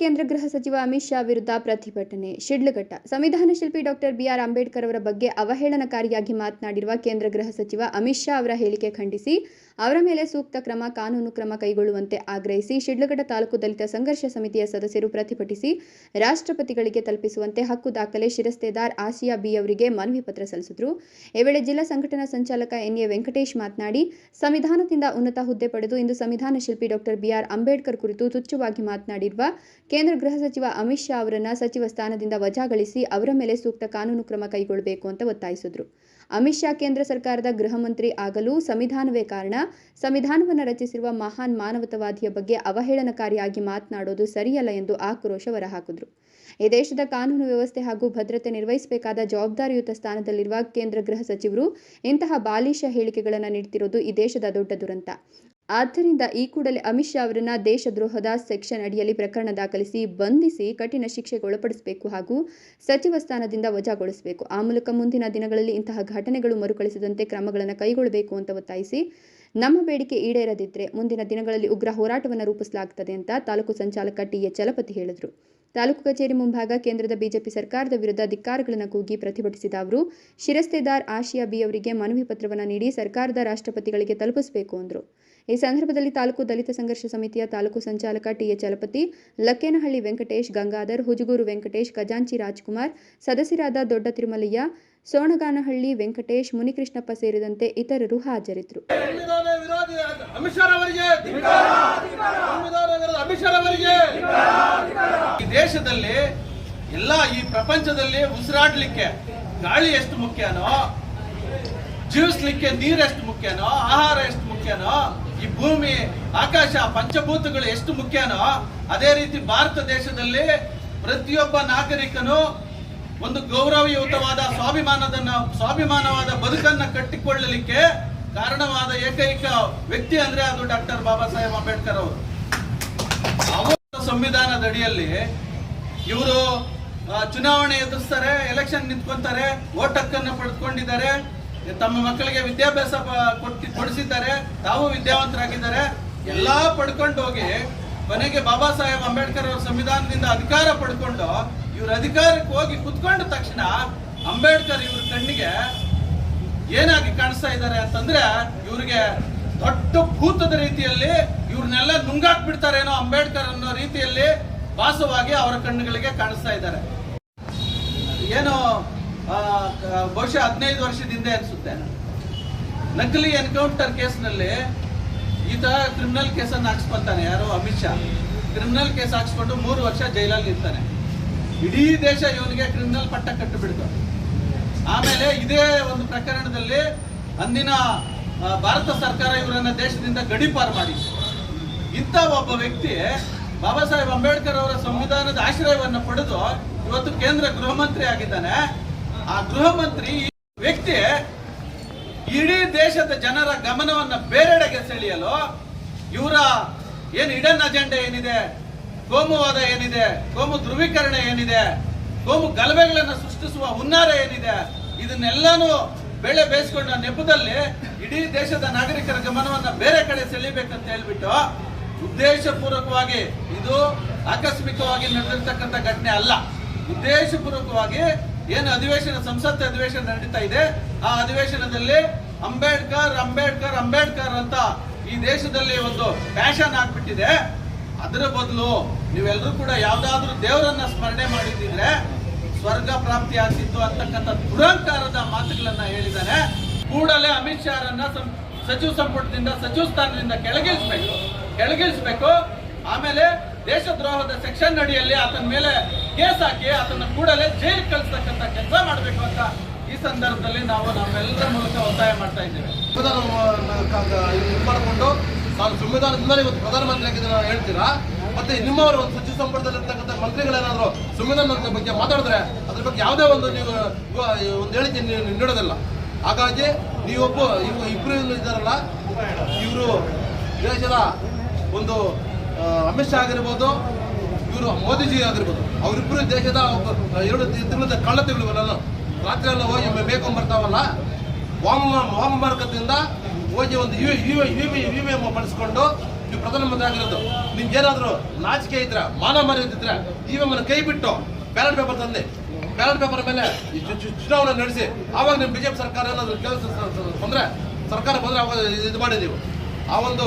ಕೇಂದ್ರ ಗೃಹ ಸಚಿವ ಅಮಿತ್ ಶಾ ವಿರುದ್ಧ ಪ್ರತಿಭಟನೆ. ಶಿಡ್ಲಘಟ್ಟ. ಸಂವಿಧಾನ ಶಿಲ್ಪಿ ಡಾಕ್ಟರ್ ಬಿಆರ್ ಅಂಬೇಡ್ಕರ್ ಅವರ ಬಗ್ಗೆ ಅವಹೇಳನಕಾರಿಯಾಗಿ ಮಾತನಾಡಿರುವ ಕೇಂದ್ರ ಗೃಹ ಸಚಿವ ಅಮಿತ್ ಶಾ ಅವರ ಹೇಳಿಕೆ ಖಂಡಿಸಿ. ಅವರ ಮೇಲೆ ಸೂಕ್ತ ಕ್ರಮ, ಕಾನೂನು ಕ್ರಮ ಕೈಗೊಳ್ಳುವಂತೆ ಆಗ್ರಹಿಸಿ ಶಿಡ್ಲಘಟ್ಟ ತಾಲೂಕು ದಲಿತ ಸಂಘರ್ಷ ಸಮಿತಿಯ ಸದಸ್ಯರು ಪ್ರತಿಭಟಿಸಿ ರಾಷ್ಟ್ರಪತಿಗಳಿಗೆ ತಲುಪಿಸುವಂತೆ ಹಕ್ಕು ದಾಖಲೆ ಶಿರಸ್ತೇದಾರ್ ಆಸಿಯಾ ಬಿ ಅವರಿಗೆ ಮನವಿ ಪತ್ರ ಸಲ್ಲಿಸಿದ್ರು. ಈ ವೇಳೆ ಜಿಲ್ಲಾ ಸಂಘಟನಾ ಸಂಚಾಲಕ ಎನ್ಎ ವೆಂಕಟೇಶ್ ಮಾತನಾಡಿ, ಸಂವಿಧಾನದಿಂದ ಉನ್ನತ ಹುದ್ದೆ ಪಡೆದು ಇಂದು ಸಂವಿಧಾನ ಶಿಲ್ಪಿ ಡಾಕ್ಟರ್ ಬಿಆರ್ ಅಂಬೇಡ್ಕರ್ ಕುರಿತು ತುಚ್ಛವಾಗಿ ಮಾತನಾಡಿರುವ ಕೇಂದ್ರ ಗೃಹ ಸಚಿವ ಅಮಿತ್ ಶಾ ಅವರನ್ನ ಸಚಿವ ಸ್ಥಾನದಿಂದ ವಜಾಗಳಿಸಿ ಅವರ ಮೇಲೆ ಸೂಕ್ತ ಕಾನೂನು ಕ್ರಮ ಕೈಗೊಳ್ಳಬೇಕು ಅಂತ ಒತ್ತಾಯಿಸಿದ್ರು. ಅಮಿತ್ ಶಾ ಕೇಂದ್ರ ಸರ್ಕಾರದ ಗೃಹ ಮಂತ್ರಿ ಆಗಲು ಸಂವಿಧಾನವೇ ಕಾರಣ. ಸಂವಿಧಾನವನ್ನು ರಚಿಸಿರುವ ಮಹಾನ್ ಮಾನವತಾವಾದಿಯ ಬಗ್ಗೆ ಅವಹೇಳನಕಾರಿಯಾಗಿ ಮಾತನಾಡೋದು ಸರಿಯಲ್ಲ ಎಂದು ಆಕ್ರೋಶ ಹೊರಹಾಕಿದ್ರು. ಈ ದೇಶದ ಕಾನೂನು ವ್ಯವಸ್ಥೆ ಹಾಗೂ ಭದ್ರತೆ ನಿರ್ವಹಿಸಬೇಕಾದ ಜವಾಬ್ದಾರಿಯುತ ಸ್ಥಾನದಲ್ಲಿರುವ ಕೇಂದ್ರ ಗೃಹ ಸಚಿವರು ಇಂತಹ ಬಾಲಿಶ ಹೇಳಿಕೆಗಳನ್ನು ನೀಡುತ್ತಿರುವುದು ಈ ದೇಶದ ದೊಡ್ಡ ದುರಂತ. ಆದ್ದರಿಂದ ಈ ಕೂಡಲೇ ಅಮಿತ್ ಶಾ ಅವರನ್ನ ದೇಶದ್ರೋಹದ ಸೆಕ್ಷನ್ ಅಡಿಯಲ್ಲಿ ಪ್ರಕರಣ ದಾಖಲಿಸಿ ಬಂಧಿಸಿ ಕಠಿಣ ಶಿಕ್ಷೆಗೆ ಒಳಪಡಿಸಬೇಕು ಹಾಗೂ ಸಚಿವ ಸ್ಥಾನದಿಂದ ವಜಾಗೊಳಿಸಬೇಕು. ಆ ಮೂಲಕ ಮುಂದಿನ ದಿನಗಳಲ್ಲಿ ಇಂತಹ ಘಟನೆಗಳು ಮರುಕಳಿಸದಂತೆ ಕ್ರಮಗಳನ್ನು ಕೈಗೊಳ್ಳಬೇಕು ಅಂತ ಒತ್ತಾಯಿಸಿ ನಮ್ಮ ಬೇಡಿಕೆ ಈಡೇರದಿದ್ದರೆ ಮುಂದಿನ ದಿನಗಳಲ್ಲಿ ಉಗ್ರ ಹೋರಾಟವನ್ನು ರೂಪಿಸಲಾಗುತ್ತದೆ ಅಂತ ತಾಲೂಕು ಸಂಚಾಲಕ ಟಿ ಎ ಚಲಪತಿ ಹೇಳಿದರು. ತಾಲೂಕು ಕಚೇರಿ ಮುಂಭಾಗ ಕೇಂದ್ರದ ಬಿಜೆಪಿ ಸರ್ಕಾರದ ವಿರುದ್ಧ ಧಿಕ್ಕಾರಗಳನ್ನು ಕೂಗಿ ಪ್ರತಿಭಟಿಸಿದ ಅವರು, ಶಿರಸ್ತೆದಾರ್ ಆಶಿಯಾ ಬಿ ಅವರಿಗೆ ಮನವಿ ಪತ್ರವನ್ನು ನೀಡಿ ಸರ್ಕಾರದ ರಾಷ್ಟ್ರಪತಿಗಳಿಗೆ ತಲುಪಿಸಬೇಕು ಎಂದರು ಈ ಸಂದರ್ಭದಲ್ಲಿ ತಾಲೂಕು ದಲಿತ ಸಂಘರ್ಷ ಸಮಿತಿಯ ತಾಲೂಕು ಸಂಚಾಲಕ ಟಿಎ ಚಲಪತಿ ಲಕ್ಕೇನಹಳ್ಳಿ ವೆಂಕಟೇಶ್, ಗಂಗಾಧರ್, ಹುಜುಗೂರು ವೆಂಕಟೇಶ್, ಖಜಾಂಚಿ ರಾಜ್ಕುಮಾರ್, ಸದಸ್ಯರಾದ ದೊಡ್ಡ ತಿರುಮಲಯ್ಯ, ಸೋಣಗಾನಹಳ್ಳಿ ವೆಂಕಟೇಶ್, ಮುನಿಕೃಷ್ಣಪ್ಪ ಸೇರಿದಂತೆ ಇತರರು ಹಾಜರಿದ್ದರು ಅಮಿತ್ ಶಾ ಅವರಿಗೆ ದೇಶದಲ್ಲಿ ಎಲ್ಲ ಈ ಪ್ರಪಂಚದಲ್ಲಿ ಉಸಿರಾಡ್ಲಿಕ್ಕೆ ಗಾಳಿ ಎಷ್ಟು ಮುಖ್ಯನೋ, ಜೀವಿಸ್ಲಿಕ್ಕೆ ನೀರು ಎಷ್ಟು ಮುಖ್ಯನೋ, ಆಹಾರ ಎಷ್ಟು ಮುಖ್ಯನೋ, ಈ ಭೂಮಿ, ಆಕಾಶ, ಪಂಚಭೂತಗಳು ಎಷ್ಟು ಮುಖ್ಯನೋ, ಅದೇ ರೀತಿ ಭಾರತ ದೇಶದಲ್ಲಿ ಪ್ರತಿಯೊಬ್ಬ ನಾಗರಿಕನು ಒಂದು ಗೌರವಯುತವಾದ ಸ್ವಾಭಿಮಾನದನ್ನ, ಸ್ವಾಭಿಮಾನವಾದ ಬದುಕನ್ನ ಕಟ್ಟಿಕೊಳ್ಳಲಿಕ್ಕೆ ಕಾರಣವಾದ ಏಕೈಕ ವ್ಯಕ್ತಿ ಅಂದ್ರೆ ಅದು ಡಾಕ್ಟರ್ ಬಾಬಾ ಸಾಹೇಬ್ ಅಂಬೇಡ್ಕರ್ ಅವರು. ಸಂವಿಧಾನದ ಅಡಿಯಲ್ಲಿ ಇವರು ಚುನಾವಣೆ ಎದುರಿಸ್ತಾರೆ, ಎಲೆಕ್ಷನ್ ನಿಂತ್ಕೊಂತಾರೆ ಓಟ್ ಹಕ್ಕನ್ನು ಪಡೆದುಕೊಂಡಿದ್ದಾರೆ, ತಮ್ಮ ಮಕ್ಕಳಿಗೆ ವಿದ್ಯಾಭ್ಯಾಸ ಕೊಟ್ಟಿ, ಕೊಡಿಸಿದ್ದಾರೆ, ತಾವು ವಿದ್ಯಾವಂತರಾಗಿದ್ದಾರೆ, ಎಲ್ಲ ಪಡ್ಕೊಂಡು ಹೋಗಿ ಕೊನೆಗೆ ಬಾಬಾ ಸಾಹೇಬ್ ಅಂಬೇಡ್ಕರ್ ಅವರ ಸಂವಿಧಾನದಿಂದ ಅಧಿಕಾರ ಪಡ್ಕೊಂಡು ಇವ್ರ ಅಧಿಕಾರಕ್ಕೆ ಹೋಗಿ ಕುತ್ಕೊಂಡ ತಕ್ಷಣ ಅಂಬೇಡ್ಕರ್ ಇವ್ರ ಕಣ್ಣಿಗೆ ಏನಾಗಿ ಕಾಣಿಸ್ತಾ ಇದ್ದಾರೆ ಅಂತಂದ್ರೆ ಇವ್ರಿಗೆ ದೊಡ್ಡ ಭೂತದ ರೀತಿಯಲ್ಲಿ ಇವ್ರನ್ನೆಲ್ಲ ನುಂಗಾಕ್ ಬಿಡ್ತಾರೇನೋ ಅಂಬೇಡ್ಕರ್ ಅನ್ನೋ ರೀತಿಯಲ್ಲಿ ವಾಸವಾಗಿ ಅವರ ಕಣ್ಣುಗಳಿಗೆ ಕಾಣಿಸ್ತಾ ಇದ್ದಾರೆ. ಏನು ಬಹುಶಃ ಹದಿನೈದು ವರ್ಷದ ಹಿಂದೆ ಅನ್ಸುತ್ತೆ. ನಕಲಿ ಎನ್ಕೌಂಟರ್ ಕೇಸ್ನಲ್ಲಿ ಈತ ಕ್ರಿಮಿನಲ್ ಕೇಸನ್ನು ಹಾಕ್ಸ್ಕೊತಾನೆ, ಯಾರು ಅಮಿತ್ ಶಾ. ಕ್ರಿಮಿನಲ್ ಕೇಸ್ ಹಾಕ್ಸ್ಕೊಂಡು ಮೂರು ವರ್ಷ ಜೈಲಲ್ಲಿ ಇರ್ತಾನೆ ಇಡೀ ದೇಶ ಇವನಿಗೆ ಕ್ರಿಮಿನಲ್ ಪಟ್ಟ ಕಟ್ಟಿಬಿಡ್ತು. ಆಮೇಲೆ ಇದೇ ಒಂದು ಪ್ರಕರಣದಲ್ಲಿ ಅಂದಿನ ಭಾರತ ಸರ್ಕಾರ ಇವರನ್ನ ದೇಶದಿಂದ ಗಡೀಪಾರು ಮಾಡಿ. ಇಂಥ ಒಬ್ಬ ವ್ಯಕ್ತಿ ಬಾಬಾ ಸಾಹೇಬ್ ಅಂಬೇಡ್ಕರ್ ಅವರ ಸಂವಿಧಾನದ ಆಶ್ರಯವನ್ನು ಪಡೆದು ಇವತ್ತು ಕೇಂದ್ರ ಗೃಹ ಮಂತ್ರಿ ಆಗಿದ್ದಾನೆ. ಆ ಗೃಹ ಮಂತ್ರಿ ವ್ಯಕ್ತಿ ಇಡೀ ದೇಶದ ಜನರ ಗಮನವನ್ನ ಬೇರೆಡೆಗೆ ಸೆಳೆಯಲು ಇವರ ಏನು ಇಡನ್ ಅಜೆಂಡಾ ಏನಿದೆ ಕೋಮುವಾದ ಏನಿದೆ, ಕೋಮು ಧ್ರುವೀಕರಣ ಏನಿದೆ, ಕೋಮು ಗಲಭೆಗಳನ್ನು ಸೃಷ್ಟಿಸುವ ಹುನ್ನಾರ ಏನಿದೆ, ಇದನ್ನೆಲ್ಲಾನು ಬೆಳೆ ಬೇಯಿಸ್ಕೊಂಡ ನೆಪದಲ್ಲಿ ಇಡೀ ದೇಶದ ನಾಗರಿಕರ ಗಮನವನ್ನ ಬೇರೆ ಕಡೆ ಸೆಳೀಬೇಕಂತ ಹೇಳ್ಬಿಟ್ಟು ಉದ್ದೇಶಪೂರ್ವಕವಾಗಿ ಇದು ಆಕಸ್ಮಿಕವಾಗಿ ನಡೆದಿರ್ತಕ್ಕಂಥ ಘಟನೆ ಅಲ್ಲ. ಉದ್ದೇಶಪೂರ್ವಕವಾಗಿ ಏನು ಅಧಿವೇಶನ ಸಂಸತ್ ಅಧಿವೇಶನ ನಡೀತಾ ಇದೆ. ಆ ಅಧಿವೇಶನದಲ್ಲಿ ಅಂಬೇಡ್ಕರ್ ಅಂಬೇಡ್ಕರ್ ಅಂಬೇಡ್ಕರ್ ಅಂತ ಈ ದೇಶದಲ್ಲಿ ಒಂದು ಫ್ಯಾಷನ್ ಆಗ್ಬಿಟ್ಟಿದೆ. ಅದರ ಬದಲು ನೀವೆಲ್ಲರೂ ಕೂಡ ಯಾವ್ದಾದ್ರು ದೇವರನ್ನ ಸ್ಮರಣೆ ಮಾಡಿದ್ರೆ ಸ್ವರ್ಗ ಪ್ರಾಪ್ತಿ ಆಗ್ತಿತ್ತು ಅಂತಕ್ಕಂಥ ದುರಂಕಾರದ ಮಾತುಗಳನ್ನ ಹೇಳಿದ್ದಾರೆ ಕೂಡಲೇ ಅಮಿತ್ ಶಾರನ್ನ ಸಚಿವ ಸಂಪುಟದಿಂದ, ಸಚಿವ ಸ್ಥಾನದಿಂದ ಕೆಳಗಿಳಿಸ್ಬೇಕು. ಕೆಳಗಿಳಿಸ್ಬೇಕು. ಆಮೇಲೆ ದೇಶದ್ರೋಹದ ಸೆಕ್ಷನ್ ಅಡಿಯಲ್ಲಿ ಆತನ ಮೇಲೆ ಕೇಸ್ ಹಾಕಿ ಆತನ ಕೂಡಲೇ ಜೈಲು ಕಳಿಸ್ತಕ್ಕಂಥ ಕೆಲಸ ಮಾಡಬೇಕು ಅಂತ ಈ ಸಂದರ್ಭದಲ್ಲಿ ನಾವು ನಮ್ಮೆಲ್ಲರ ಮೂಲಕ ಒತ್ತಾಯ ಮಾಡ್ತಾ ಇದ್ದೇವೆ. ಮಾಡಿಕೊಂಡು ನಾನು ಸಂವಿಧಾನದಿಂದಲೇ ಇವತ್ತು ಪ್ರಧಾನಮಂತ್ರಿ ಆಗಿದ್ದೀನಿ ಹೇಳ್ತೀರಾ? ಮತ್ತೆ ನಿಮ್ಮವರು ಒಂದು ಸಚಿವ ಸಂಪುಟದಲ್ಲಿರ್ತಕ್ಕಂಥ ಮಂತ್ರಿಗಳೇನಾದ್ರು ಸಂವಿಧಾನದ ಬಗ್ಗೆ ಮಾತಾಡಿದ್ರೆ ಅದ್ರ ಬಗ್ಗೆ ಯಾವುದೇ ಒಂದು ನೀವು, ಒಂದು ಹೇಳಿಕೆ ನೀಡೋದಿಲ್ಲ. ಹಾಗಾಗಿ ನೀವೊಬ್ಬ ಇವು ಇಬ್ಬರು ಇದ್ದಾರಲ್ಲ, ಇವರು ದೇಶದ ಒಂದು ಅಮಿತ್ ಶಾ ಆಗಿರ್ಬೋದು, ಇವರು ಮೋದಿಜಿ ಆಗಿರ್ಬೋದು ಅವರಿಬ್ಬರು ದೇಶದ ಎರಡು ತಿಂಗಳ ಕಳ್ಳ ತಿಂಗಳು ರಾತ್ರಿ ಎಲ್ಲ ಹೋಗಿ ಮೇಕೊಂಡ್ ಬರ್ತಾವಲ್ಲ, ವಾಮ ವಾಮ ಮಾರ್ಗದಿಂದ ಹೋಗಿ ಒಂದು ವಿಮೆ ಬಳಸ್ಕೊಂಡು ನೀವು ಪ್ರಧಾನಮಂತ್ರಿ ಆಗಿರೋದು. ನಿಮ್ಗೆ ಏನಾದರೂ ನಾಚಿಕೆ ಇದ್ರೆ, ಮಾನ ಮರ್ಯಾದೆ ಈ ವಿಮನ ಕೈ ಬಿಟ್ಟು ಬ್ಯಾಲೆಟ್ ಪೇಪರ್ ತಂದೆ ಬ್ಯಾಲೆಟ್ ಪೇಪರ್ ಮೇಲೆ ಚುನಾವಣೆ ನಡೆಸಿ, ಆವಾಗ ನಿಮ್ಮ ಬಿಜೆಪಿ ಸರ್ಕಾರ ಏನಾದ್ರು ಕೆಲಸ ಬಂದರೆ ಸರ್ಕಾರ ಬಂದರೆ ಅವಾಗ ಇದು ಮಾಡಿ ನೀವು. ಆ ಒಂದು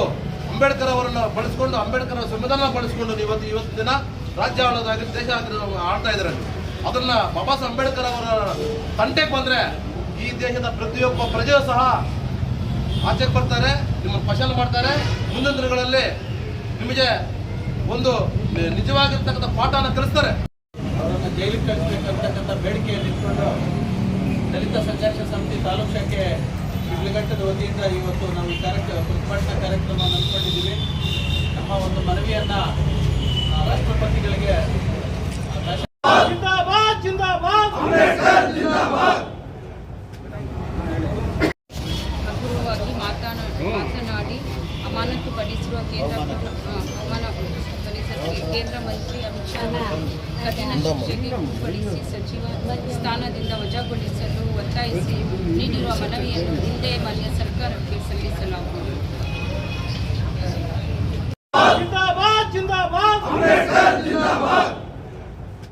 ಅಂಬೇಡ್ಕರ್ ಅವರನ್ನ ಬಳಸ್ಕೊಂಡು ಅಂಬೇಡ್ಕರ್ ಅವರ ಸಂವಿಧಾನ ಬಳಸ್ಕೊಂಡು ಇವತ್ತು ಇವತ್ತು ದಿನ ರಾಜ್ಯ ಆಳೋದಾಗಲಿ ದೇಶ ಆಡ್ತಾ ಇದ್ದಾರೆ ಅದನ್ನ ಬಾಬಾ ಸಾಹೇಬ್ ಅಂಬೇಡ್ಕರ್ ಅವರ ತಂಟೆಗೆ ಬಂದ್ರೆ ಈ ದೇಶದ ಪ್ರತಿಯೊಬ್ಬ ಪ್ರಜೆಯು ಸಹ ಆಚೆಗೆ ಬರ್ತಾರೆ ನಿಮ್ಮ ಫಸಲ್ ಮಾಡ್ತಾರೆ. ಮುಂದಿನ ದಿನಗಳಲ್ಲಿ ನಿಮಗೆ ಒಂದು ನಿಜವಾಗಿರ್ತಕ್ಕಂಥ ಪಾಠನ ಕಲಿಸ್ತಾರೆ. ಅವರನ್ನು ಜೈಲಿಗೆ ಕಳಿಸ್ಬೇಕಂತಕ್ಕಂಥ ಬೇಡಿಕೆಯಲ್ಲಿ ಇಟ್ಕೊಂಡು ದಲಿತ ಸಂಘರ್ಷ ಸಮಿತಿ ತಾಲೂಕು ಶಿಡ್ಲಘಟ್ಟದ ವತಿಯಿಂದ ಇವತ್ತು ನಾವು ಈ ಕಾರ್ಯಕ್ರಮ ಪ್ರತಿಭಟನಾ ಕಾರ್ಯಕ್ರಮ ಹಮ್ಮಿಕೊಂಡಿದ್ದೀವಿ ನಮ್ಮ ಒಂದು ಮನವಿಯನ್ನ ರಾಷ್ಟ್ರಪತಿಗಳಿಗೆ ಜಿಂದಾಬಾದ್ ಜಿಂದಾಬಾದ್! ಹಗುರವಾಗಿ ಮಾತನಾ ಮಾತನಾಡಿ ಅಮಾನತುಪಡಿಸಿರುವ ಕೇಂದ್ರ ಅಮಾನ ಕೇಂದ್ರ ಮಂತ್ರಿ ಅಮಿತ್ ಶಾ ಕಠಿಣ ಶಿಕ್ಷೆಗೆ ಸಚಿವ ಸ್ಥಾನದಿಂದ ವಜಾಗೊಳಿಸಲು ಒತ್ತಾಯಿಸಿ ನೀಡಿರುವ ಮನವಿಯನ್ನು ಹಿಂದೆ ಮಾನ್ಯ ಸರ್ಕಾರಕ್ಕೆ ಸಲ್ಲಿಸಲಾಗುವುದು ಜಿಂದಾಬಾದ್ ಜಿಂದಾಬಾದ್